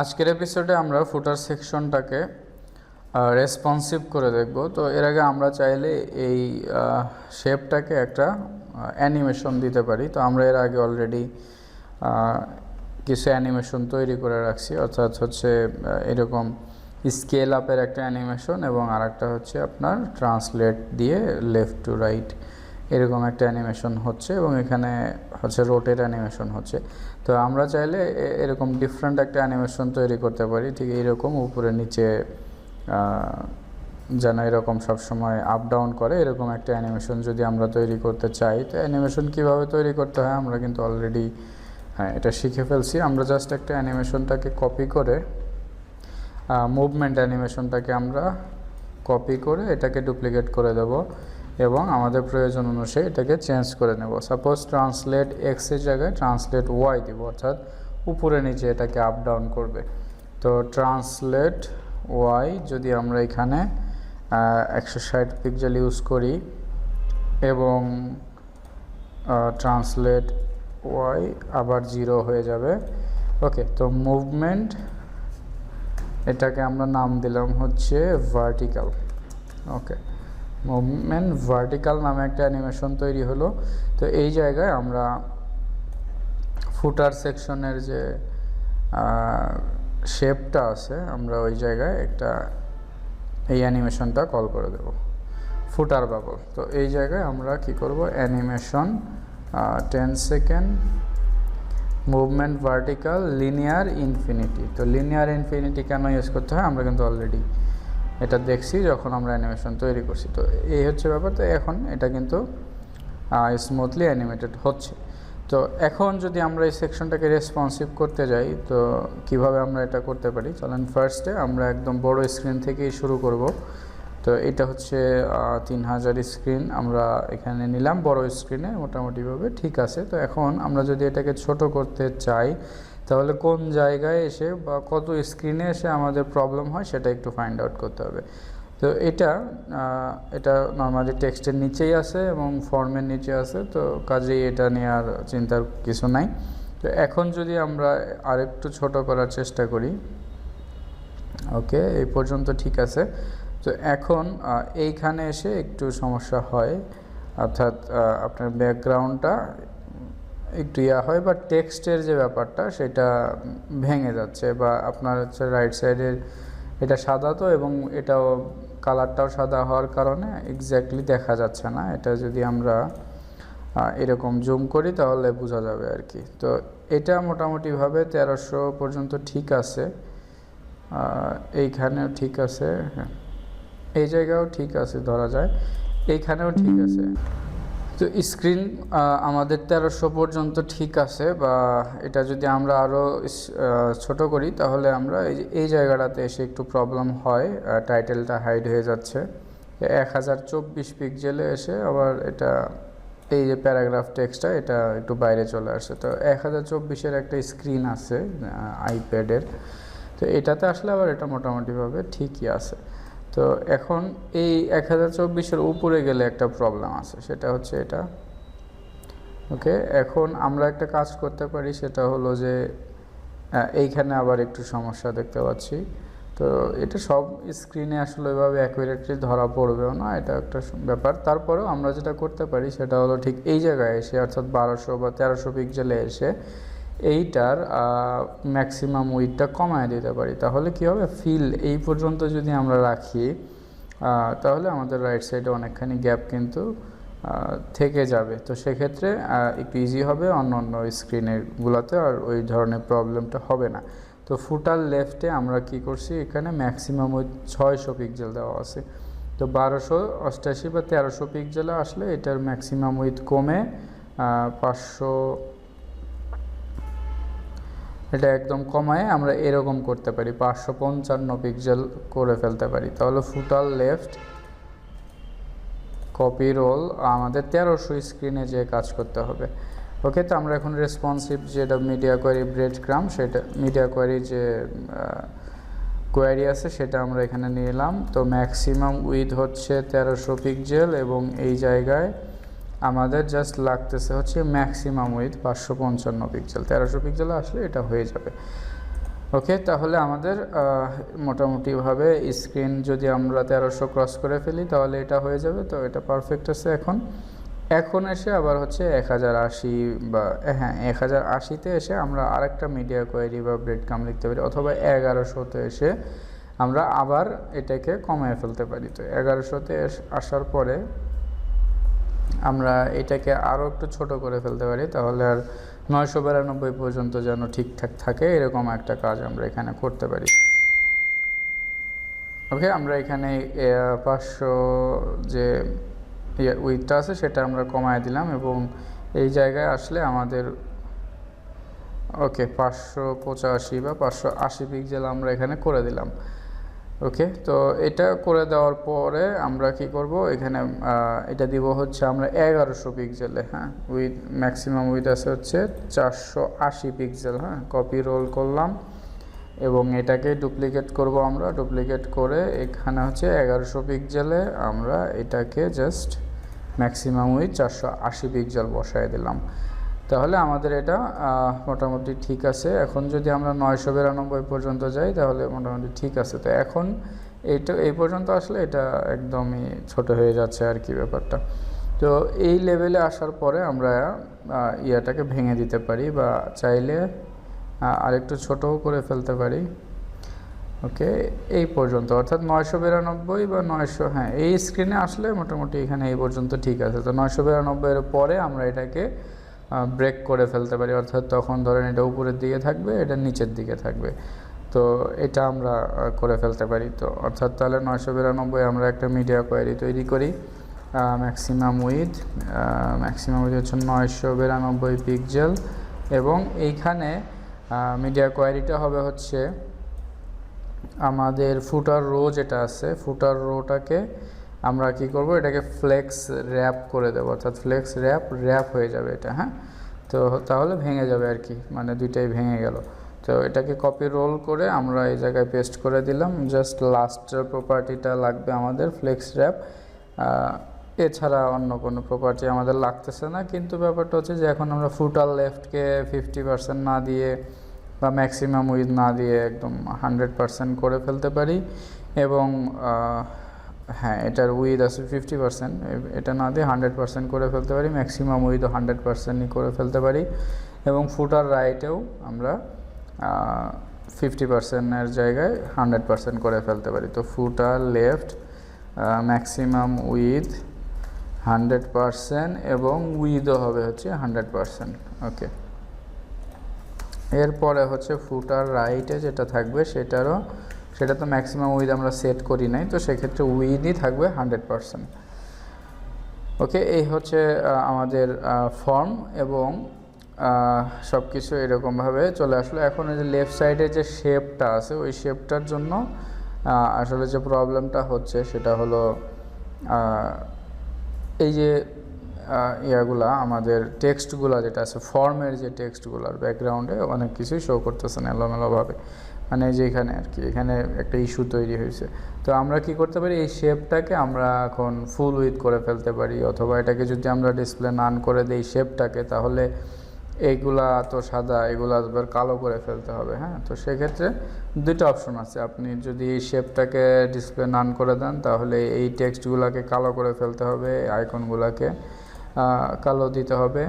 আজকের এপিসোডে আমরা ফুটার সেকশনটাকে রেসপন্সিভ করে দেখব। তো এর আগে আমরা চাইলে এই শেপটাকে একটা অ্যানিমেশন দিতে পারি। তো আমরা এর আগে অলরেডি কিছু অ্যানিমেশন তৈরি করে রাখছি। অর্থাৎ হচ্ছে এরকম স্কেল আপের একটা অ্যানিমেশন এবং আরেকটা হচ্ছে আপনার ট্রান্সলেট দিয়ে লেফট টু রাইট এরকম একটা অ্যানিমেশন হচ্ছে এবং এখানে হচ্ছে রোটের অ্যানিমেশন হচ্ছে। তো আমরা চাইলে এরকম ডিফারেন্ট একটা অ্যানিমেশন তৈরি করতে পারি, ঠিক এইরকম উপরে নিচে যেন এরকম সবসময় আপ ডাউন করে, এরকম একটা অ্যানিমেশন যদি আমরা তৈরি করতে চাই। তো অ্যানিমেশন কীভাবে তৈরি করতে হয় আমরা কিন্তু অলরেডি হ্যাঁ এটা শিখে ফেলছি। আমরা জাস্ট একটা অ্যানিমেশনটাকে কপি করে মুভমেন্ট অ্যানিমেশনটাকে আমরা কপি করে এটাকে ডুপ্লিকেট করে দেব। এবং আমাদের প্রয়োজন অনুসারে এটাকে চেঞ্জ করে নেব। সাপোজ ট্রান্সলেট এক্সের জায়গায় ট্রান্সলেট ওয়াই দিব, অর্থাৎ উপরে নিচে এটাকে আপ ডাউন করবে। তো ট্রান্সলেট ওয়াই যদি আমরা এখানে একশো ষাট পিক্সেল ইউজ করি এবং ট্রান্সলেট ওয়াই আবার জিরো হয়ে যাবে। ওকে তো মুভমেন্ট এটাকে আমরা নাম দিলাম হচ্ছে ভার্টিক্যাল ওকে মুভমেন্ট ভার্টিক্যাল নামে একটা অ্যানিমেশন তৈরি হলো। তো এই জায়গায় আমরা ফুটার সেকশনের যে শেপটা আছে, আমরা ওই জায়গায় একটা এই অ্যানিমেশনটা কল করে দেব। ফুটার বাবল তো এই জায়গায় আমরা কি করব? Animation ten second movement vertical linear infinity তো লিনিয়ার ইনফিনিটি কেন ইউজ করতে হয়? আমরা কিন্তু অলরেডি এটা দেখছি যখন আমরা অ্যানিমেশন তৈরি করছি। তো এই হচ্ছে ব্যাপার, তো এখন এটা কিন্তু স্মুথলি অ্যানিমেটেড হচ্ছে। তো এখন যদি আমরা এই সেকশনটাকে রেসপন্সিভ করতে যাই, তো কীভাবে আমরা এটা করতে পারি? চলেন ফার্স্টে আমরা একদম বড় স্ক্রিন থেকেই শুরু করব। তো এটা হচ্ছে তিন হাজার স্ক্রিন আমরা এখানে নিলাম। বড় স্ক্রিনে মোটামুটিভাবে ঠিক আছে। তো এখন আমরা যদি এটাকে ছোট করতে চাই তাহলে কোন জায়গায় এসে বা কত স্ক্রিনে এসে আমাদের প্রবলেম হয় সেটা একটু ফাইন্ড আউট করতে হবে। তো এটা এটা নর্মালি টেক্সটের নিচেই আছে এবং ফর্মের নিচে আছে, তো কাজেই এটা নিয়ে আর চিন্তার কিছু নাই। তো এখন যদি আমরা আরেকটু ছোট করার চেষ্টা করি, ওকে, এই পর্যন্ত ঠিক আছে। তো এখন এইখানে এসে একটু সমস্যা হয়, অর্থাৎ আপনার ব্যাকগ্রাউন্ডটা একটু ইয়া হয় বা টেক্সটের যে ব্যাপারটা সেটা ভেঙে যাচ্ছে বা আপনার হচ্ছে রাইট সাইডের এটা সাদা তো এবং এটাও কালারটাও সাদা হওয়ার কারণে এক্স্যাক্টলি দেখা যাচ্ছে না। এটা যদি আমরা এরকম জুম করি তাহলে বোঝা যাবে আর কি। তো এটা মোটামুটিভাবে তেরোশো পর্যন্ত ঠিক আছে। এইখানেও ঠিক আছে হ্যাঁ। এই জায়গাও ঠিক আছে ধরা যায়। এইখানেও ঠিক আছে। তো স্ক্রিন আমাদের তেরোশো পর্যন্ত ঠিক আছে বা এটা যদি আমরা আরও ছোট করি তাহলে আমরা এই এই জায়গাটাতে এসে একটু প্রবলেম হয় টাইটেলটা হাইড হয়ে যাচ্ছে। এক হাজার চব্বিশ পিক্সেলে এসে আবার এটা, এই যে প্যারাগ্রাফ টেক্সটটা এটা একটু বাইরে চলে আসে তো এক হাজার চব্বিশের একটা স্ক্রিন আছে আইপ্যাডের তো এটাতে আসলে আবার এটা মোটামুটিভাবে ঠিকই আছে। তো এখন এই এক হাজার চব্বিশের উপরে গেলে একটা প্রবলেম আছে, সেটা হচ্ছে এটা। ওকে, এখন আমরা একটা কাজ করতে পারি, সেটা হলো যে এইখানে আবার একটু সমস্যা দেখতে পাচ্ছি। তো এটা সব স্ক্রিনে আসলে ওইভাবে অ্যাকুরেটলি ধরা পড়বেও না, এটা একটা ব্যাপার। তারপরেও আমরা যেটা করতে পারি, সেটা হলো ঠিক এই জায়গায় এসে, অর্থাৎ বারোশো বা তেরোশো পিক্সেলে এসে এইটার ম্যাক্সিমাম উইথটা কমায় দিতে পারি। তাহলে কি হবে? ফিল এই পর্যন্ত যদি আমরা রাখি তাহলে আমাদের রাইট সাইডে অনেকখানি গ্যাপ কিন্তু থেকে যাবে। তো সেক্ষেত্রে একটু ইজি হবে অন্য অন্য স্ক্রিনেরগুলোতে আর ওই ধরনের প্রবলেমটা হবে না। তো ফুটার লেফটে আমরা কি করছি? এখানে ম্যাক্সিমাম ওই ছয়শো পিক্সেল দেওয়া আছে। তো বারোশো অষ্টাশি বা তেরোশো পিক্সেলে আসলে এটার ম্যাক্সিমাম উইথ কমে পাঁচশো এটা একদম কমায় আমরা এরকম করতে পারি, পাঁচশো পঞ্চান্ন পিক্সেল করে ফেলতে পারি। তাহলে ফুটার লেফট কপি রোল আমাদের তেরোশো স্ক্রিনে যে কাজ করতে হবে। ওকে, তো আমরা এখন রেসপন্সিভ যেটা মিডিয়া কোয়ারি ব্রেড ক্রাম সেটা মিডিয়া কোয়ারি যে কোয়ারি আছে, সেটা আমরা এখানে নিলাম তো ম্যাক্সিমাম উইথ হচ্ছে তেরোশো পিক্সেল এবং এই জায়গায় আমাদের জাস্ট লাগতেছে হচ্ছে ম্যাক্সিমাম উইথ পাঁচশো পঞ্চান্ন পিক্সেল তেরোশো পিক্সেলে আসলে এটা হয়ে যাবে। ওকে তাহলে আমাদের মোটামুটিভাবে স্ক্রিন যদি আমরা তেরোশো ক্রস করে ফেলি, তাহলে এটা হয়ে যাবে। তো এটা পারফেক্ট আছে এখন। এখন এসে আবার হচ্ছে এক হাজার আশি বা হ্যাঁ এক হাজার আশিতে এসে আমরা আরেকটা মিডিয়া কোয়ারি বা ব্রেড কাম লিখতে পারি, অথবা এগারোশোতে এসে আমরা আবার এটাকে কমায় ফেলতে পারি। তো এগারোশোতে আসার পরে আমরা এটাকে আরও একটু ছোট করে ফেলতে পারি, তাহলে আর নয়শো বিরানব্বই পর্যন্ত যেন ঠিকঠাক থাকে, এরকম একটা কাজ আমরা এখানে করতে পারি। ওকে আমরা এখানে পাঁচশো যে উইথটা আছে, সেটা আমরা কমায় দিলাম এবং এই জায়গায় আসলে আমাদের ওকে পাঁচশো পঁচাশি বা পাঁচশো আশি পিক্সেল আমরা এখানে করে দিলাম। ওকে তো এটা করে দেওয়ার পরে আমরা কি করব? এখানে এটা দিব হচ্ছে আমরা এগারোশো পিক্সেলে হ্যাঁ? উইথ ম্যাক্সিমাম উইথ আছে হচ্ছে চারশো আশি পিক্সেল হ্যাঁ? কপি রোল করলাম এবং এটাকে ডুপ্লিকেট করব আমরা। ডুপ্লিকেট করে এখানে হচ্ছে এগারোশো পিক্সেলে আমরা এটাকে জাস্ট ম্যাক্সিমাম উইথ চারশো আশি পিক্সেল বসায় দিলাম। তাহলে আমাদের এটা মোটামুটি ঠিক আছে। এখন যদি আমরা নয়শো বিরানব্বই পর্যন্ত যাই, তাহলে মোটামুটি ঠিক আছে। তো এখন এইটা এই পর্যন্ত আসলে এটা একদমই ছোট হয়ে যাচ্ছে আর কি ব্যাপারটা। তো এই লেভেলে আসার পরে আমরা ইয়াটাকে ভেঙে দিতে পারি বা চাইলে আরেকটু ছোটও করে ফেলতে পারি। ওকে, এই পর্যন্ত। অর্থাৎ নয়শো বিরানব্বই বা নয়শো হ্যাঁ এই স্ক্রিনে আসলে মোটামুটি এখানে এই পর্যন্ত ঠিক আছে। তো নয়শো বিরানব্বইয়ের পরে আমরা এটাকে ব্রেক করে ফেলতে পারি। অর্থাৎ তখন ধরেন এটা উপরের দিকে থাকবে, এটা নিচের দিকে থাকবে। তো এটা আমরা করে ফেলতে পারি। তো অর্থাৎ তাহলে নয়শো বিরানব্বই আমরা একটা মিডিয়া কোয়ারি তৈরি করি ম্যাক্সিমাম উইথ ম্যাক্সিমাম উইথ হচ্ছে নয়শো বিরানব্বই পিক্সেল এবং এইখানে মিডিয়া কোয়ারিটা হবে হচ্ছে আমাদের ফুটার রো যেটা আছে ফুটার রোটাকে আমরা কি করব? এটাকে ফ্লেক্স র্যাপ করে দেবো। অর্থাৎ ফ্লেক্স র্যাপ র্যাপ হয়ে যাবে এটা হ্যাঁ? তো তাহলে ভেঙে যাবে আর কি মানে দুইটাই ভেঙে গেল। তো এটাকে কপি রোল করে আমরা এই জায়গায় পেস্ট করে দিলাম। জাস্ট লাস্টের প্রপার্টিটা লাগবে আমাদের ফ্লেক্স র্যাপ এছাড়া অন্য কোনো প্রপার্টি আমাদের লাগতেছে না। কিন্তু ব্যাপারটা হচ্ছে যে এখন আমরা ফুটার লেফটকে ফিফটি পার্সেন্ট না দিয়ে বা ম্যাক্সিমাম উইথ না দিয়ে একদম হান্ড্রেড পার্সেন্ট করে ফেলতে পারি। এবং হ্যাঁ এটার উইথ আছে ফিফটি পার্সেন্ট এটা না দিয়ে হান্ড্রেড পার্সেন্ট করে ফেলতে পারি ম্যাক্সিমাম উইথ হান্ড্রেড পার্সেন্টই করে ফেলতে পারি। এবং ফুটার রাইটেও আমরা ফিফটি পার্সেন্টের জায়গায় হান্ড্রেড পার্সেন্ট করে ফেলতে পারি। তো footer left maximum width hundred percent এবং উইথও হবে হচ্ছে হান্ড্রেড পার্সেন্ট ওকে এরপরে হচ্ছে ফুটার রাইটে যেটা থাকবে, সেটারও সেটা তো ম্যাক্সিমাম উইথ আমরা সেট করি নাই, তো সেক্ষেত্রে উইথই থাকবে হান্ড্রেড পারসেন্ট ওকে এই হচ্ছে আমাদের ফর্ম এবং সব কিছু এরকমভাবে চলে আসলো। এখন এই যে লেফট সাইডে যে শেপটা আছে, ওই শেপটার জন্য আসলে যে প্রবলেমটা হচ্ছে সেটা হলো এই যে ইয়াগুলা, আমাদের টেক্সটগুলো যেটা আছে ফর্মের যে টেক্সটগুলোর ব্যাকগ্রাউন্ডে অনেক কিছুই শো করতেছেন এলোমেলোভাবে। মানে এই যে এখানে আর কি, এখানে একটা ইস্যু তৈরি হয়েছে। তো আমরা কি করতে পারি? এই শেপটাকে আমরা এখন ফুল উইথ করে ফেলতে পারি, অথবা এটাকে যদি আমরা ডিসপ্লে নান করে দিই শেপটাকে তাহলে এইগুলা তো সাদা, এগুলা আবার কালো করে ফেলতে হবে হ্যাঁ? তো সেক্ষেত্রে দুইটা অপশন আছে। আপনি যদি এই শেপটাকে ডিসপ্লে নান করে দেন, তাহলে এই টেক্সটগুলোকে কালো করে ফেলতে হবে আইকনগুলোকে কালো দিতে হবে।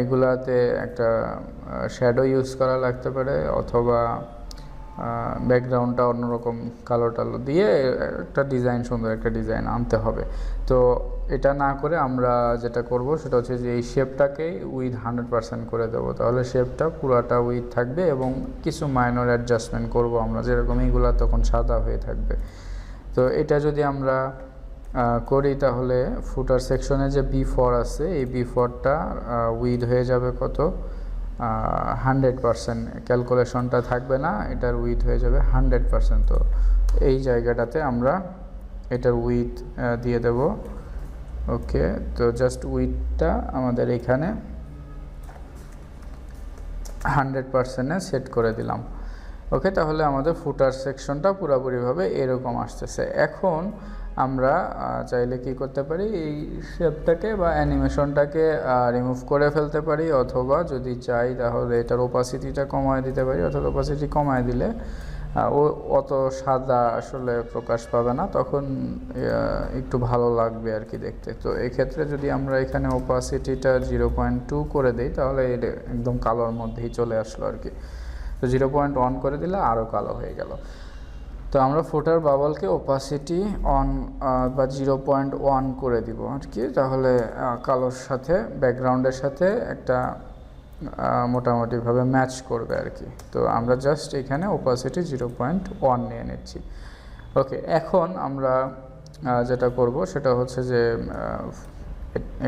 এগুলাতে একটা শ্যাডো ইউজ করা লাগতে পারে, অথবা ব্যাকগ্রাউন্ডটা অন্যরকম কালো টালো দিয়ে একটা ডিজাইন সুন্দর একটা ডিজাইন আনতে হবে। তো এটা না করে আমরা যেটা করব সেটা হচ্ছে যে এই শেপটাকেই উইথ হান্ড্রেড পার্সেন্ট করে দেবো। তাহলে শেপটা পুরাটা উইথ থাকবে এবং কিছু মাইনর অ্যাডজাস্টমেন্ট করব আমরা। যেরকম এইগুলা তখন সাদা হয়ে থাকবে। তো এটা যদি আমরা করি তাহলে ফুটার সেকশনে যে বি ফর আছে, এই বি ফরটা উইথ হয়ে যাবে কত? হান্ড্রেড পারসেন্ট ক্যালকুলেশনটা থাকবে না, এটার উইথ হয়ে যাবে হান্ড্রেড পারসেন্ট। তো এই জায়গাটাতে আমরা এটার উইথ দিয়ে দেব। ওকে, তো জাস্ট উইথটা আমাদের এখানে হান্ড্রেড পারসেন্টে সেট করে দিলাম। ওকে, তাহলে আমাদের ফুটার সেকশনটা পুরোপুরিভাবে এরকম আসতেছে। এখন আমরা চাইলে কি করতে পারি? এই শেপটাকে বা অ্যানিমেশনটাকে রিমুভ করে ফেলতে পারি, অথবা যদি চাই তাহলে এটার ওপাসিটিটা কমায় দিতে পারি অর্থাৎ ওপাসিটি কমায় দিলে ও, অত সাদা আসলে প্রকাশ পাবে না, তখন একটু ভালো লাগবে আর কি দেখতে। তো এক্ষেত্রে যদি আমরা এখানে ওপাসিটিটা জিরো পয়েন্ট টু করে দিই, তাহলে এটা একদম কালোর মধ্যেই চলে আসলো আর কি। তো জিরো পয়েন্ট ওয়ান করে দিলে আরও কালো হয়ে গেল। তো আমরা ফোটার বাবলকে ওপাসিটি অন বা জিরো পয়েন্ট ওয়ান করে দিব আর কি। তাহলে কালোর সাথে ব্যাকগ্রাউন্ডের সাথে একটা মোটামুটিভাবে ম্যাচ করবে আর কি। তো আমরা জাস্ট এখানে ওপাসিটি জিরো পয়েন্ট ওয়ান নিয়ে নিচ্ছি। ওকে এখন আমরা যেটা করব সেটা হচ্ছে যে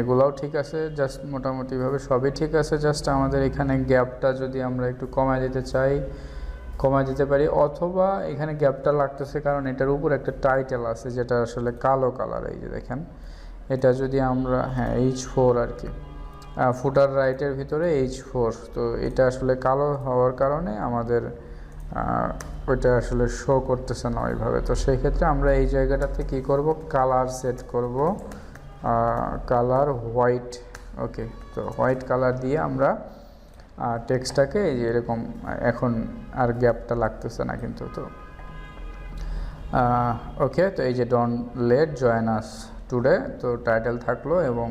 এগুলাও ঠিক আছে জাস্ট মোটামুটিভাবে সবই ঠিক আছে জাস্ট আমাদের এখানে গ্যাপটা যদি আমরা একটু কমায় দিতে চাই কমায় দিতে পারি, অথবা এখানে গ্যাপটা লাগতেছে কারণ এটার উপর একটা টাইটেল আছে যেটা আসলে কালো কালার এই যে দেখেন। এটা যদি আমরা হ্যাঁ এইচ ফোর আর কি। ফুটার রাইটের ভিতরে এইচ ফোর তো এটা আসলে কালো হওয়ার কারণে আমাদের ওইটা আসলে শো করতেছে না ওইভাবে। তো সেই ক্ষেত্রে আমরা এই জায়গাটাতে কি করব? কালার সেট করব। কালার হোয়াইট ওকে তো হোয়াইট কালার দিয়ে আমরা টেক্সটটাকে এই যে এরকম, এখন আর গ্যাপটা লাগতেছে না কিন্তু তো। ওকে তো এই যে don let join us today তো টাইটেল থাকল এবং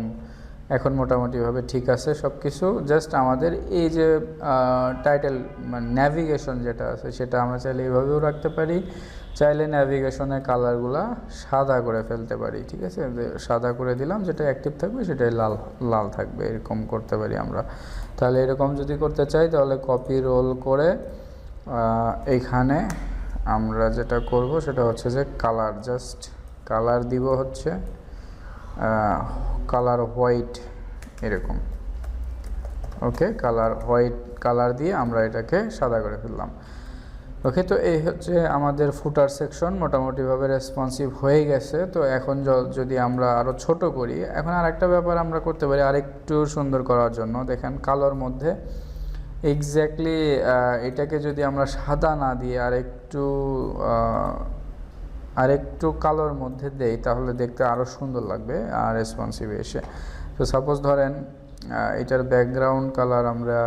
এখন মোটামুটিভাবে ঠিক আছে সব কিছু জাস্ট আমাদের এই যে টাইটেল মানে ন্যাভিগেশন যেটা আছে, সেটা আমরা চাইলে এইভাবেও রাখতে পারি। চাইলে ন্যাভিগেশনের কালারগুলা সাদা করে ফেলতে পারি, ঠিক আছে? সাদা করে দিলাম, যেটা অ্যাক্টিভ থাকবে, সেটাই লাল লাল থাকবে, এরকম করতে পারি আমরা। তাহলে এরকম যদি করতে চাই, তাহলে কপি রোল করে এইখানে আমরা যেটা করব, সেটা হচ্ছে যে কালার জাস্ট কালার দিব হচ্ছে কালার হোয়াইট এরকম। ওকে কালার হোয়াইট কালার দিয়ে আমরা এটাকে সাদা করে ফেললাম। ওকে তো এই হচ্ছে আমাদের ফুটার সেকশন মোটামুটিভাবে রেসপন্সিভ হয়ে গেছে। তো এখন যদি আমরা আরও ছোট করি, এখন আরেকটা ব্যাপার আমরা করতে পারি আরেকটু সুন্দর করার জন্য। দেখেন, কালোর মধ্যে এক্স্যাক্টলি এটাকে যদি আমরা সাদা না দিয়ে আরেকটু আরেকটু কালোর মধ্যে দেই, তাহলে দেখতে আরও সুন্দর লাগবে আর রেসপন্সিভ এসে। তো সাপোজ ধরেন এটার ব্যাকগ্রাউন্ড কালার আমরা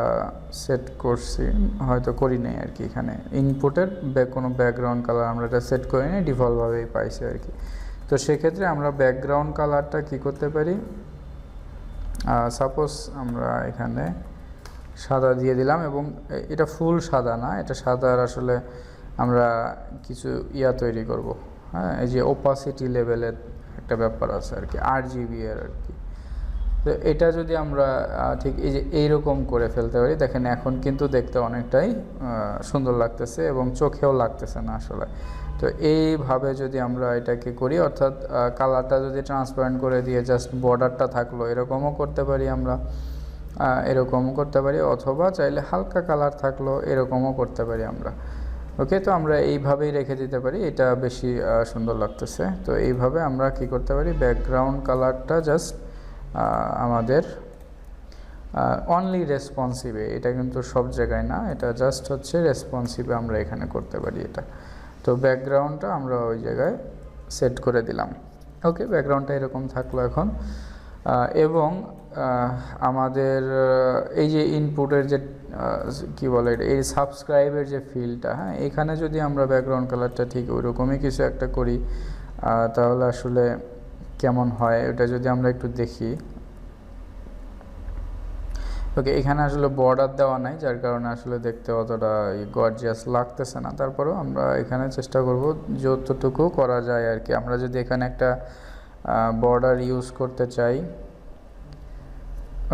সেট করছি, হয়তো করি নাই আর কি এখানে। ইনপুটের কোনো ব্যাকগ্রাউন্ড কালার আমরা এটা সেট করি নাই ডিফল্টভাবেই পাইছি আর কি। তো সেক্ষেত্রে আমরা ব্যাকগ্রাউন্ড কালারটা কি করতে পারি? সাপোজ আমরা এখানে সাদা দিয়ে দিলাম এবং এটা ফুল সাদা না, এটা সাদার আসলে আমরা কিছু ইয়া তৈরি করব। হ্যাঁ এই যে ওপাসিটি লেভেলের একটা ব্যাপার আছে আর কি আর জিবি এর আর কি। তো এটা যদি আমরা ঠিক এই যে এইরকম করে ফেলতে পারি, দেখেন এখন কিন্তু দেখতে অনেকটাই সুন্দর লাগতেছে এবং চোখেও লাগতেছে না আসলে। তো এইভাবে যদি আমরা এটাকে করি, অর্থাৎ কালারটা যদি ট্রান্সপারেন্ট করে দিয়ে জাস্ট বর্ডারটা থাকল, এরকমও করতে পারি আমরা এরকমও করতে পারি, অথবা চাইলে হালকা কালার থাকল, এরকমও করতে পারি আমরা। ওকে তো আমরা এইভাবেই রেখে দিতে পারি, এটা বেশি সুন্দর লাগতেছে। তো এইভাবে আমরা কি করতে পারি ব্যাকগ্রাউন্ড কালারটা জাস্ট আমাদের অনলি রেসপন্সিভে এটা কিন্তু সব জায়গায় না, এটা জাস্ট হচ্ছে রেসপন্সিভে আমরা এখানে করতে পারি এটা। তো ব্যাকগ্রাউন্ডটা আমরা ওই জায়গায় সেট করে দিলাম। ওকে ব্যাকগ্রাউন্ডটা এরকম থাকল এখন। এবং আমাদের এই যে ইনপুটের যে কি বলে এই সাবস্ক্রাইবের যে ফিলটা হ্যাঁ এখানে যদি আমরা ব্যাকগ্রাউন্ড কালারটা ঠিক ওইরকমই কিছু একটা করি তাহলে আসলে কেমন হয়, ওটা যদি আমরা একটু দেখি। ওকে এখানে আসলে বর্ডার দেওয়া নাই, যার কারণে আসলে দেখতে অতটা গর্জিয়াস লাগতেছে না। তারপরেও আমরা এখানে চেষ্টা করব যতটুকু করা যায় আর কি। আমরা যদি এখানে একটা বর্ডার ইউজ করতে চাই,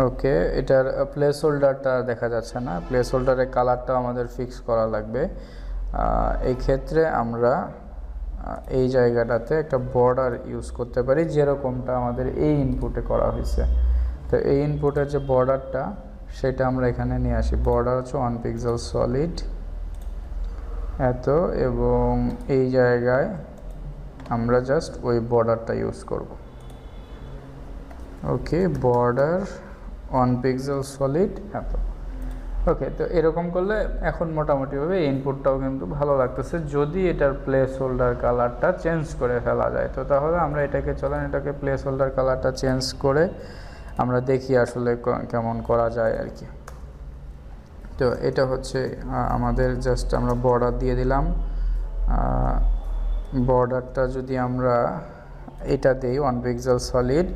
ওকে, এটার প্লেস হোল্ডারটা দেখা যাচ্ছে না। প্লেস হোল্ডারের কালারটা আমাদের ফিক্স করা লাগবে। এই ক্ষেত্রে আমরা এই জায়গাটাতে একটা বর্ডার ইউজ করতে পারি, যেরকমটা আমাদের এই ইনপুটে করা হয়েছে। তো এই ইনপুটের যে বর্ডারটা সেটা আমরা এখানে নিয়ে আসি। বর্ডার হচ্ছে ওয়ান পিক্সেল সলিড এত, এবং এই জায়গায় আমরা জাস্ট ওই বর্ডারটা ইউজ করব। Okay border one pixel solid এত। ওকে তো এরকম করলে এখন মোটামুটিভাবে ইনপুটটাও কিন্তু ভালো লাগতেছে। যদি এটার প্লেস হোল্ডার কালারটা চেঞ্জ করে ফেলা যায়, তো তাহলে আমরা এটাকে চলেন, এটাকে প্লেস হোল্ডার কালারটা চেঞ্জ করে আমরা দেখি আসলে কেমন করা যায় আর কি। তো এটা হচ্ছে আমাদের জাস্ট আমরা বর্ডার দিয়ে দিলাম। বর্ডারটা যদি আমরা এটা দিই ওয়ান পিক্সেল সলিড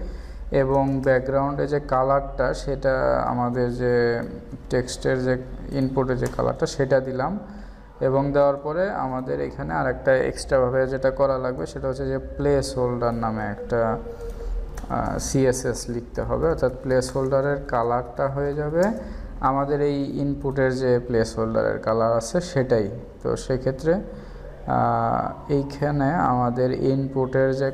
এবং ব্যাকগ্রাউন্ডে যে কালারটা সেটা আমাদের যে টেক্সটের যে ইনপুটে যে কালারটা সেটা দিলাম। এবং দেওয়ার পরে আমাদের এখানে আরেকটা এক্সট্রাভাবে যেটা করা লাগবে, সেটা হচ্ছে যে প্লেস হোল্ডার নামে একটা সিএসএস লিখতে হবে। অর্থাৎ প্লেস হোল্ডারের কালারটা হয়ে যাবে। আমাদের এই ইনপুটের যে প্লেস হোল্ডারের কালার আছে, সেটাই। তো সেক্ষেত্রে এইখানে আমাদের ইনপুটের যে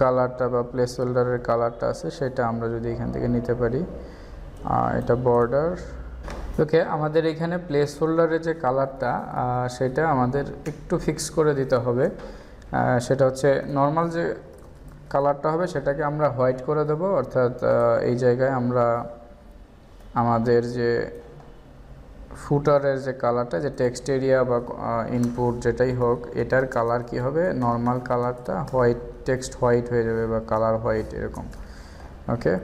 কালারটা বা প্লেস হোল্ডারের কালারটা আছে, সেটা আমরা যদি এখান থেকে নিতে পারি। এটা বর্ডার ওকে আমাদের এখানে প্লেস হোল্ডারের যে কালারটা সেটা আমাদের একটু ফিক্স করে দিতে হবে। সেটা হচ্ছে নর্মাল যে কালারটা হবে, সেটাকে আমরা হোয়াইট করে দেব। অর্থাৎ এই জায়গায় আমরা আমাদের যে ফুটারের যে কালারটা, যে টেক্সট এরিয়া বা ইনপুট যেটাই হোক, এটার কালার কি হবে? নর্মাল কালারটা হোয়াইট টেক্সট হোয়াইট হয়ে যাবে বা কালার হোয়াইট এরকম ওকে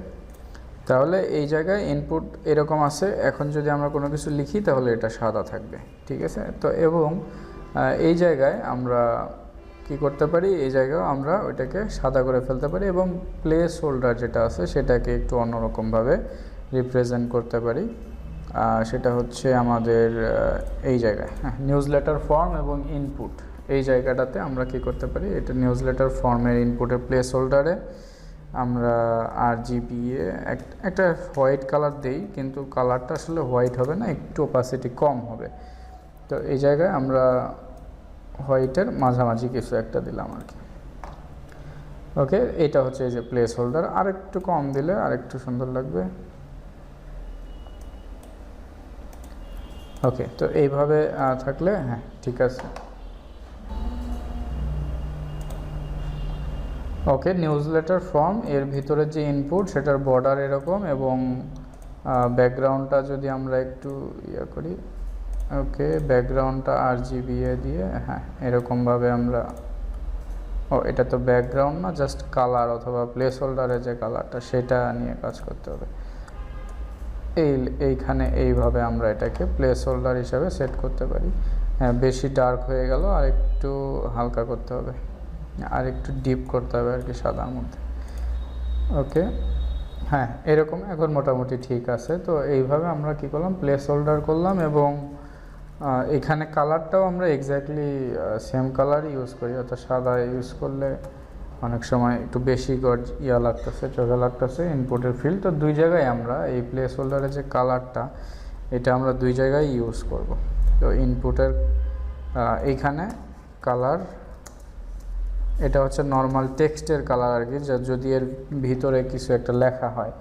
তাহলে এই জায়গায় ইনপুট এরকম আছে, এখন যদি আমরা কোনো কিছু লিখি তাহলে এটা সাদা থাকবে, ঠিক আছে? তো এবং এই জায়গায় আমরা কি করতে পারি? এই জায়গায় আমরা ওইটাকে সাদা করে ফেলতে পারি এবং প্লেস হোল্ডার যেটা আছে সেটাকে একটু অন্যরকমভাবে রিপ্রেজেন্ট করতে পারি। সেটা হচ্ছে আমাদের এই জায়গায় হ্যাঁ নিউজ লেটার ফর্ম এবং ইনপুট এই জায়গাটাতে আমরা কি করতে পারি? এটা নিউজ লেটার ফর্মের ইনপুটের প্লেস হোল্ডারে আমরা আর জিবিএ একটা হোয়াইট কালার দেই, কিন্তু কালারটা আসলে হোয়াইট হবে না, একটু ওপাসিটি কম হবে। তো এই জায়গায় আমরা হোয়াইটের মাঝামাঝি কিছু একটা দিলাম আর কি। ওকে, এটা হচ্ছে এই যে প্লেস হোল্ডার আর একটু কম দিলে আর একটু সুন্দর লাগবে। ওকে, তো এইভাবে থাকলে হ্যাঁ ঠিক আছে। ওকে নিউজ লেটার ফর্ম এর ভিতরে যে ইনপুট সেটার বর্ডার এরকম এবং ব্যাকগ্রাউন্ডটা যদি আমরা একটু ইয়ে করি ওকে ব্যাকগ্রাউন্ডটা আর জিবিএ দিয়ে হ্যাঁ এরকমভাবে আমরা, ও, এটা তো ব্যাকগ্রাউন্ড না জাস্ট কালার অথবা প্লেস হোল্ডারের যে কালারটা সেটা নিয়ে কাজ করতে হবে। এই, এইখানে এইভাবে আমরা এটাকে প্লেস হোল্ডার হিসাবে সেট করতে পারি। হ্যাঁ বেশি ডার্ক হয়ে গেল আর একটু হালকা করতে হবে। আর একটু ডিপ করতে হবে আর কি সাদার মধ্যে। ওকে হ্যাঁ এরকম এখন মোটামুটি ঠিক আছে। তো এইভাবে আমরা কি করলাম? প্লেস হোল্ডার করলাম এবং এখানে কালারটাও আমরা এক্স্যাক্টলি সেম কালার ইউজ করি। অর্থাৎ সাদা ইউজ করলে অনেক সময় একটু বেশি গড ইয়া লাগতেছে, চোখে লাগতেছে ইনপুটের ফিল্ড তো দুই জায়গায় আমরা এই প্লেস হোল্ডারের যে কালারটা এটা আমরা দুই জায়গায় ইউজ করব। তো ইনপুটের এইখানে কালার এটা হচ্ছে নর্মাল টেক্সটের কালার আর কি, যা- যদি এর ভিতরে কিছু একটা লেখা হয়।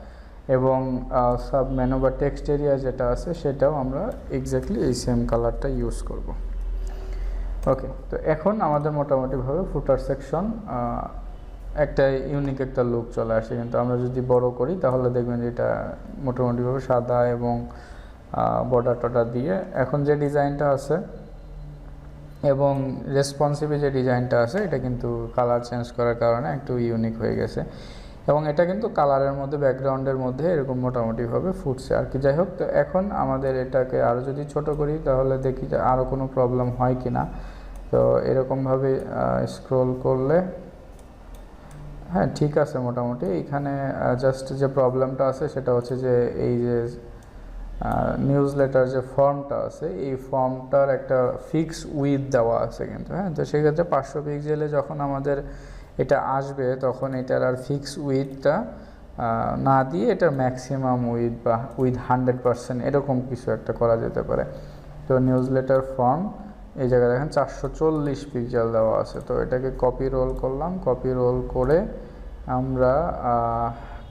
এবং সাব মেনু বা টেক্সট এরিয়া যেটা আছে, সেটাও আমরা এক্স্যাক্টলি এই সেম কালারটা ইউজ করব। ওকে তো এখন আমাদের মোটামুটিভাবে ফুটার সেকশন একটা ইউনিক একটা লুক চলে আসে। কিন্তু আমরা যদি বড় করি, তাহলে দেখবেন এটা মোটামুটিভাবে সাদা এবং বর্ডার টর্ডার দিয়ে। এখন যে ডিজাইনটা আছে এবং রেসপন্সিভে যে ডিজাইনটা আছে, এটা কিন্তু কালার চেঞ্জ করার কারণে একটু ইউনিক হয়ে গেছে। এবং এটা কিন্তু কালারের মধ্যে ব্যাকগ্রাউন্ডের মধ্যে এরকম মোটামুটিভাবে ফুটছে। আর কি যাই হোক তো এখন আমাদের এটাকে আরও যদি ছোট করি, তাহলে দেখি যে আরও কোনো প্রবলেম হয় কি না তো এরকমভাবে স্ক্রোল করলে হ্যাঁ ঠিক আছে মোটামুটি। এখানে জাস্ট যে প্রবলেমটা আছে, সেটা হচ্ছে যে এই যে নিউজ লেটার যে ফর্মটা আছে, এই ফর্মটার একটা ফিক্স উইথ দেওয়া আছে কিন্তু হ্যাঁ? তো সেক্ষেত্রে পাঁচশো পিক্সেলে যখন আমাদের এটা আসবে, তখন এটার আর ফিক্স উইথটা না দিয়ে এটার ম্যাক্সিমাম উইথ বা উইথ হান্ড্রেড পার্সেন্ট এরকম কিছু একটা করা যেতে পারে। তো নিউজ লেটার ফর্ম এই জায়গায় দেখেন চারশো চল্লিশ পিক্সেল দেওয়া আছে। তো এটাকে কপি রোল করলাম কপি রোল করে আমরা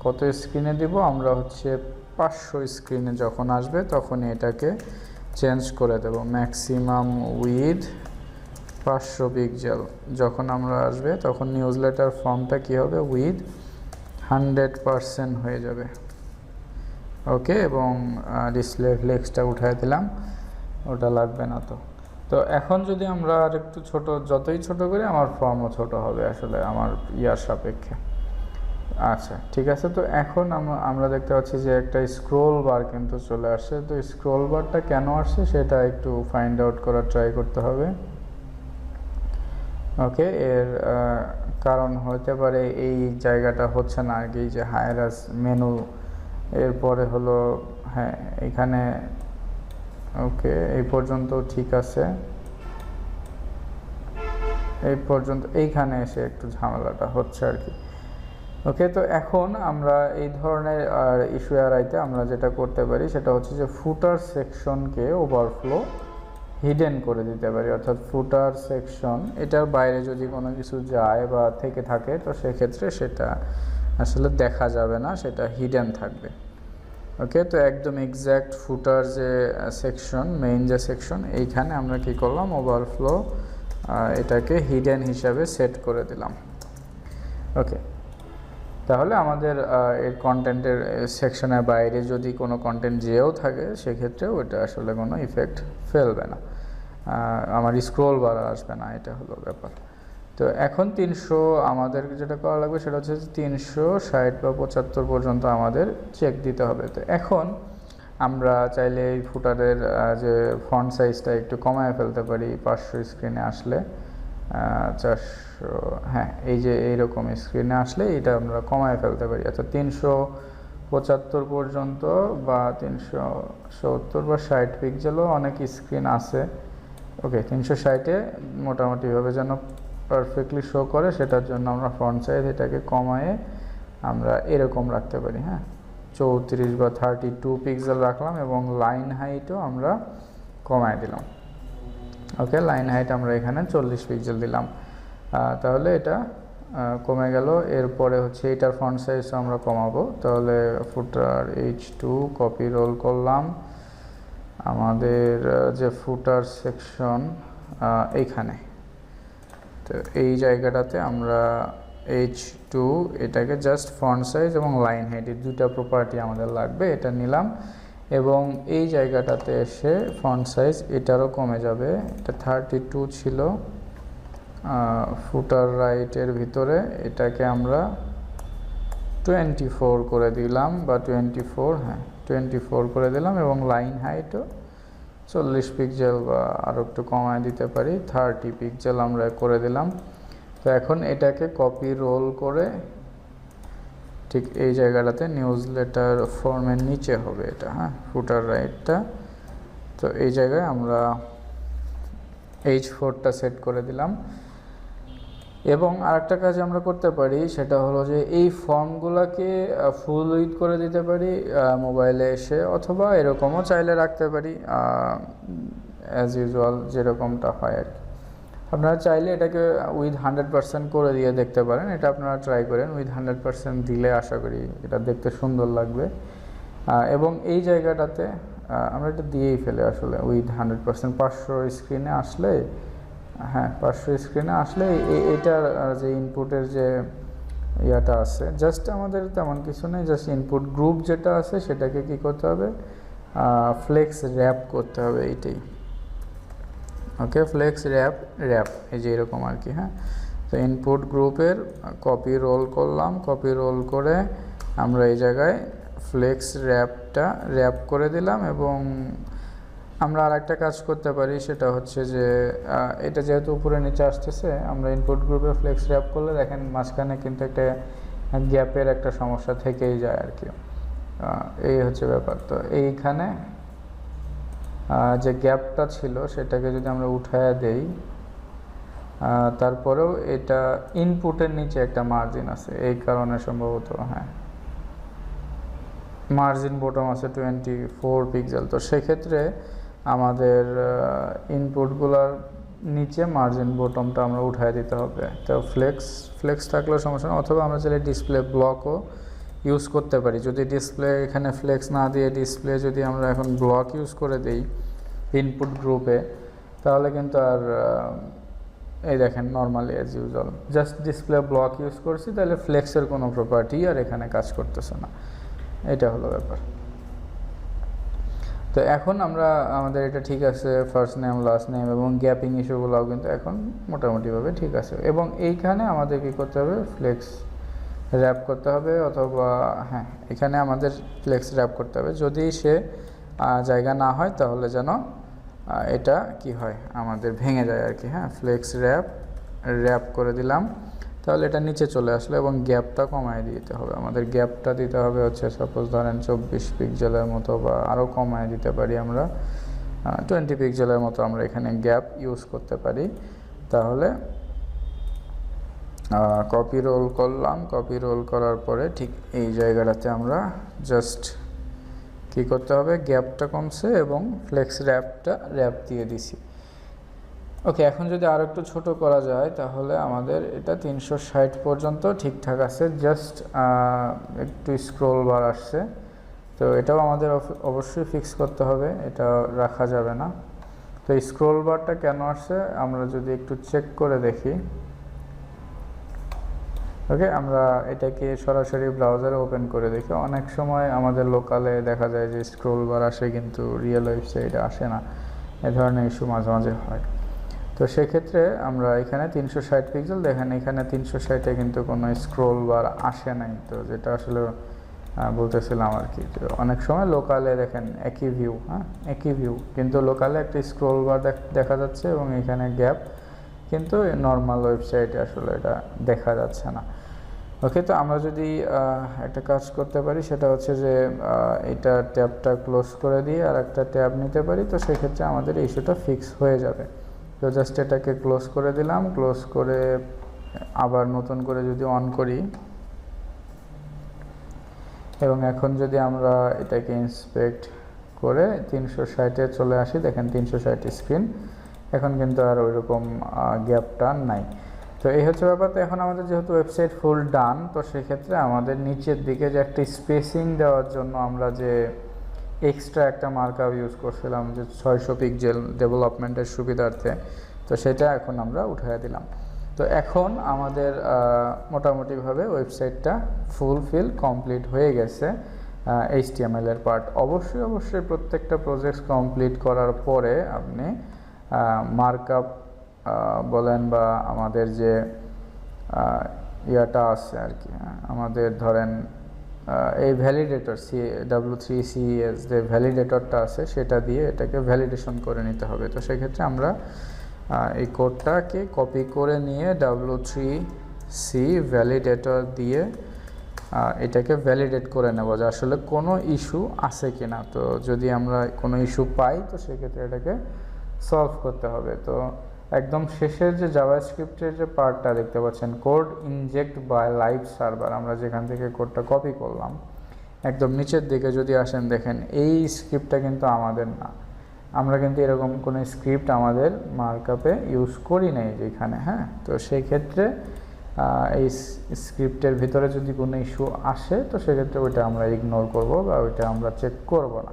কত স্ক্রিনে দিব? আমরা হচ্ছে পাঁচশো স্ক্রিনে যখন আসবে তখন এটাকে চেঞ্জ করে দেব। ম্যাক্সিমাম উইথ পাঁচশো পিক্সেল যখন আমরা আসবে, তখন নিউজ লেটার ফর্মটা কী হবে? উইথ হান্ড্রেড পারসেন্ট হয়ে যাবে। ওকে এবং ডিসপ্লে ফ্লেক্সটা উঠাই দিলাম। ওটা লাগবে না তো। তো এখন যদি আমরা আর একটু ছোট, যতই ছোট করি, আমার ফর্মও ছোট হবে আসলে, আমার ইয়ার সাপেক্ষে। আচ্ছা ঠিক আছে। তো এখন আমরা দেখতে পাচ্ছি যে একটা স্ক্রোল বার কিন্তু চলে আসছে। তো স্ক্রোল বারটা কেন আসছে সেটা একটু ফাইন্ড আউট করার ট্রাই করতে হবে। ওকে এর কারণ হতে পারে এই জায়গাটা হচ্ছে না আর কি যে হায়ারাস মেনু এরপরে হলো হ্যাঁ এখানে ওকে এই পর্যন্ত ঠিক আছে। এই পর্যন্ত, এইখানে এসে একটু ঝামেলাটা হচ্ছে আর কি ওকে তো এখন আমরা এই ধরনের ইস্যু এড়াইতে আমরা যেটা করতে পারি সেটা হচ্ছে যে ফুটার সেকশনকে ওভারফ্লো হিডেন করে দিতে পারি। অর্থাৎ ফুটার সেকশন এটার বাইরে যদি কোনো কিছু যায় বা থেকে থাকে, তো সেক্ষেত্রে সেটা আসলে দেখা যাবে না, সেটা হিডেন থাকবে। ওকে তো একদম এক্স্যাক্ট ফুটার যে সেকশন মেইন যে সেকশন এইখানে আমরা কি করলাম? ওভারফ্লো এটাকে হিডেন হিসাবে সেট করে দিলাম। ওকে তাহলে আমাদের এর কন্টেন্টের সেকশনের বাইরে যদি কোনো কন্টেন্ট যেও থাকে সেক্ষেত্রে ওটা আসলে কোনো ইফেক্ট ফেলবে না। আমার স্ক্রোল বার আসবে না, এটা হলো ব্যাপার। তো এখন তিনশো, আমাদের যেটা করা লাগবে সেটা হচ্ছে তিনশো ষাট বা পঁচাত্তর পর্যন্ত আমাদের চেক দিতে হবে। তো এখন আমরা চাইলে এই ফুটারের যে ফন্ট সাইজটা একটু কমায় ফেলতে পারি, পাঁচশো স্ক্রিনে আসলে চারশো হ্যাঁ এই যে এইরকম স্ক্রিনে আসলে এটা আমরা কমায় ফেলতে পারি। অর্থাৎ তিনশো পঁচাত্তর পর্যন্ত বা তিনশো সত্তর বা ষাট পিক্সেলও অনেক স্ক্রিন আছে। ওকে তিনশো ষাটে মোটামুটিভাবে যেন পারফেক্টলি শো করে, সেটার জন্য আমরা ফ্রন্ট সাইজ এটাকে কমায়ে আমরা এরকম রাখতে পারি হ্যাঁ। চৌত্রিশ বা থার্টি টু পিক্সেল রাখলাম এবং লাইন হাইটও আমরা কমায় দিলাম। ওকে লাইন হাইট আমরা এখানে চল্লিশ পিক্সেল দিলাম। তাহলে এটা কমে গেল। এরপরে হচ্ছে এটার ফ্রন্ট সাইজ আমরা কমাবো। তাহলে footer H two copy rule করলাম। আমাদের যে ফুটার সেকশন এইখানে। তো এই জায়গাটাতে আমরা এইচ টু এটাকে জাস্ট ফন্ট সাইজ এবং লাইন হাইট এই দুইটা প্রপার্টি আমাদের লাগবে, এটা নিলাম। এবং এই জায়গাটাতে এসে ফন্ট সাইজ এটারও কমে যাবে। এটা থার্টি টু ছিল। ফুটার রাইটের ভিতরে এটাকে আমরা টোয়েন্টি ফোর করে দিলাম বা টোয়েন্টি ফোর হ্যাঁ টোয়েন্টি ফোর করে দিলাম এবং লাইন হাইটও চল্লিশ পিক্সেল বা আরও একটু কমায় দিতে পারি থার্টি পিক্সেল আমরা করে দিলাম। তো এখন এটাকে কপি রোল করে ঠিক এই জায়গাটাতে নিউজ লেটার ফর্মের নিচে হবে এটা হ্যাঁ ফুটার রাইটটা তো এই জায়গায় আমরা এইচ ফোরটা সেট করে দিলাম। এবং আরেকটা কাজ আমরা করতে পারি, সেটা হলো যে এই ফর্মগুলোকে ফুল উইথ করে দিতে পারি মোবাইলে এসে, অথবা এরকমও চাইলে রাখতে পারি অ্যাজ ইউজুয়াল যেরকমটা হয় আর কি। আপনারা চাইলে এটাকে উইথ হান্ড্রেড পার্সেন্ট করে দিয়ে দেখতে পারেন, এটা আপনারা ট্রাই করেন উইথ হান্ড্রেড পার্সেন্ট দিলে আশা করি এটা দেখতে সুন্দর লাগবে। এবং এই জায়গাটাতে আমরা এটা দিয়েই ফেলে আসলে উইথ হান্ড্রেড পার্সেন্ট পাঁচশো স্ক্রিনে আসলে হ্যাঁ পাঁচশো স্ক্রিনে আসলে এটার যে ইনপুটের যে ইয়াটা আছে জাস্ট আমাদের তেমন কিছু নেই জাস্ট ইনপুট গ্রুপ যেটা আছে সেটাকে কি করতে হবে? ফ্লেক্স র্যাপ করতে হবে এইটাই। ওকে ফ্লেক্স র্যাপ র্যাপ এই যে এরকম আর কি হ্যাঁ? তো ইনপুট গ্রুপের কপি রোল করলাম কপি রোল করে আমরা এই জায়গায় ফ্লেক্স র্যাপটা র্যাপ করে দিলাম এবং আমরা আর একটা কাজ করতে পারি, সেটা হচ্ছে যে এটা যেহেতু উপরে নিচে আসতেছে, আমরা ইনপুট গ্রুপে ফ্লেক্স র্যাপ করলে দেখেন মাঝখানে কিন্তু একটা গ্যাপের একটা সমস্যা থেকেই যায় আর কি। এই হচ্ছে ব্যাপার। তো এইখানে যে গ্যাপটা ছিল, সেটাকে যদি আমরা উঠায় দেই তারপরেও এটা ইনপুটের নিচে একটা মার্জিন আছে, এই কারণে সম্ভবত হ্যাঁ। মার্জিন বটম আছে টোয়েন্টি ফোর পিক্সেল তো সেক্ষেত্রে আমাদের ইনপুটগুলোর নিচে মার্জিন বটমটা আমরা উঠায় দিতে হবে। তো ফ্লেক্স ফ্লেক্স থাকলেও সমস্যা না অথবা আমরা চাইলে ডিসপ্লে ব্লকও ইউজ করতে পারি। যদি ডিসপ্লে এখানে ফ্লেক্স না দিয়ে ডিসপ্লে যদি আমরা এখন ব্লক ইউজ করে দিই ইনপুট গ্রুপে তাহলে কিন্তু আর এই দেখেন normally as usual just display block use করছি, তাহলে ফ্লেক্সের কোনো প্রপার্টি আর এখানে কাজ করতেছে না। এটা হলো ব্যাপার। তো এখন আমরা, আমাদের এটা ঠিক আছে ফার্স্ট নেম লাস্ট নেম এবং গ্যাপিং ইস্যুগুলোও কিন্তু এখন মোটামুটিভাবে ঠিক আছে। এবং এইখানে আমাদের কী করতে হবে? ফ্লেক্স র্যাপ করতে হবে অথবা হ্যাঁ এখানে আমাদের ফ্লেক্স র্যাপ করতে হবে। যদি সে জায়গা না হয় তাহলে যেন এটা কি হয়? আমাদের ভেঙে যায় আর কি হ্যাঁ ফ্লেক্স র্যাপ র্যাপ করে দিলাম। তাহলে এটা নিচে চলে আসলো এবং গ্যাপটা কমায় দিতে হবে। আমাদের গ্যাপটা দিতে হবে হচ্ছে সাপোজ ধরেন চব্বিশ পিক্সেলের মতো বা আরও কমায় দিতে পারি আমরা টোয়েন্টি পিক্সেলের মতো আমরা এখানে গ্যাপ ইউজ করতে পারি। তাহলে কপি রোল করলাম। কপি রোল করার পরে ঠিক এই জায়গাটাতে আমরা জাস্ট কি করতে হবে? গ্যাপটা কমছে এবং ফ্লেক্স র্যাপটা র্যাপ দিয়ে দিছি। ওকে এখন যদি আরও একটু ছোট করা যায়, তাহলে আমাদের এটা তিনশো ষাট পর্যন্ত ঠিকঠাক আছে। জাস্ট একটু স্ক্রোল বার আসছে। তো এটাও আমাদের অবশ্যই ফিক্স করতে হবে, এটা রাখা যাবে না। তো স্ক্রোল বারটা কেন আসছে, আমরা যদি একটু চেক করে দেখি। ওকে আমরা এটাকে সরাসরি ব্রাউজারে ওপেন করে দেখি। অনেক সময় আমাদের লোকালে দেখা যায় যে স্ক্রোল বার আসে, কিন্তু রিয়েল ওয়েবসাইটে আসে না। এ ধরনের ইস্যু মাঝে মাঝে হয়। তো সেক্ষেত্রে আমরা এখানে তিনশো ষাট পিক্সেল দেখেন এখানে তিনশো ষাটে কিন্তু কোনো স্ক্রোল বার আসে নাই। তো যেটা আসলে বলতেছিলাম আর কি অনেক সময় লোকালে দেখেন একই ভিউ হ্যাঁ একই ভিউ কিন্তু লোকালে একটা স্ক্রোল বার দেখা যাচ্ছে এবং এখানে গ্যাপ কিন্তু নর্মাল ওয়েবসাইটে আসলে এটা দেখা যাচ্ছে না। ওকে তো আমরা যদি একটা কাজ করতে পারি, সেটা হচ্ছে যে এটা ট্যাবটা ক্লোজ করে দিয়ে আর একটা ট্যাব নিতে পারি, তো সেক্ষেত্রে আমাদের ইস্যুটা ফিক্স হয়ে যাবে। তো জাস্ট এটাকে ক্লোজ করে দিলাম। ক্লোজ করে আবার নতুন করে যদি অন করি, এবং এখন যদি আমরা এটাকে ইন্সপেক্ট করে তিনশো ষাটে চলে আসি, দেখেন তিনশো ষাট স্ক্রিন এখন কিন্তু আর ওইরকম গ্যাপটা নাই। তো এই হচ্ছে ব্যাপার। তো এখন আমাদের যেহেতু ওয়েবসাইট ফুল ডান তো সেক্ষেত্রে আমাদের নিচের দিকে যে একটা স্পেসিং দেওয়ার জন্য আমরা যে এক্সট্রা একটা মার্কআপ ইউজ করছিলাম যে ছয়শো পিক্সেল ডেভেলপমেন্টের সুবিধার্থে। তো সেটা এখন আমরা উঠিয়ে দিলাম। তো এখন আমাদের মোটামুটিভাবে ওয়েবসাইটটা ফুলফিল কমপ্লিট হয়ে গেছে এইচটিএমএল এর পার্ট অবশ্যই অবশ্যই প্রত্যেকটা প্রজেক্ট কমপ্লিট করার পরে আপনি মার্কআপ বলেন বা আমাদের যে ইয়াটা আছে আর কি আমাদের ধরেন এই validator C W three CSS যে ভ্যালিডেটরটা আছে, সেটা দিয়ে এটাকে ভ্যালিডেশন করে নিতে হবে। তো সেক্ষেত্রে আমরা এই কোডটাকে কপি করে নিয়ে ডাব্লু থ্রি সি ভ্যালিডেটর দিয়ে এটাকে ভ্যালিডেট করে নেব যে আসলে কোনো ইস্যু আছে কি না তো যদি আমরা কোনো ইস্যু পাই, তো সেক্ষেত্রে এটাকে সলভ করতে হবে। তো একদম শেষের যে জাভাস্ক্রিপ্টের যে পার্টটা দেখতে পাচ্ছেন, code inject by live server, আমরা যেখান থেকে কোডটা কপি করলাম। একদম নিচের দিকে যদি আসেন, দেখেন এই স্ক্রিপ্টটা কিন্তু আমাদের না। আমরা কিন্তু এরকম কোনো স্ক্রিপ্ট আমাদের মার্কআপে ইউজ করি নাই যেখানে হ্যাঁ? তো সেই ক্ষেত্রে এই স্ক্রিপ্টের ভিতরে যদি কোনো ইস্যু আসে, তো সেক্ষেত্রে ওইটা আমরা ইগনোর করব বা ওইটা আমরা চেক করব না।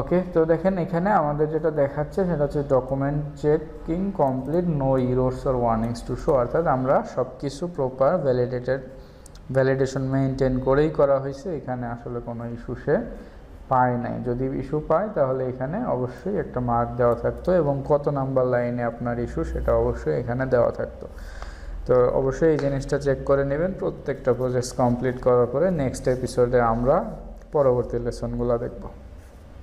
ওকে তো দেখেন এখানে আমাদের যেটা দেখাচ্ছে সেটা হচ্ছে document checking complete no errors or warnings to show অর্থাৎ আমরা সব কিছু প্রপার ভ্যালিডেটেড ভ্যালিডেশন মেনটেন করেই করা হয়েছে, এখানে আসলে কোনো ইস্যু সে পায় নাই। যদি ইস্যু পায়, তাহলে এখানে অবশ্যই একটা মার্ক দেওয়া থাকতো এবং কত নাম্বার লাইনে আপনার ইস্যু সেটা অবশ্যই এখানে দেওয়া থাকতো। তো অবশ্যই এই জিনিসটা চেক করে নেবেন, প্রত্যেকটা প্রজেক্ট কমপ্লিট করার পরে নেক্সট এপিসোডে আমরা পরবর্তী লেসনগুলো দেখব।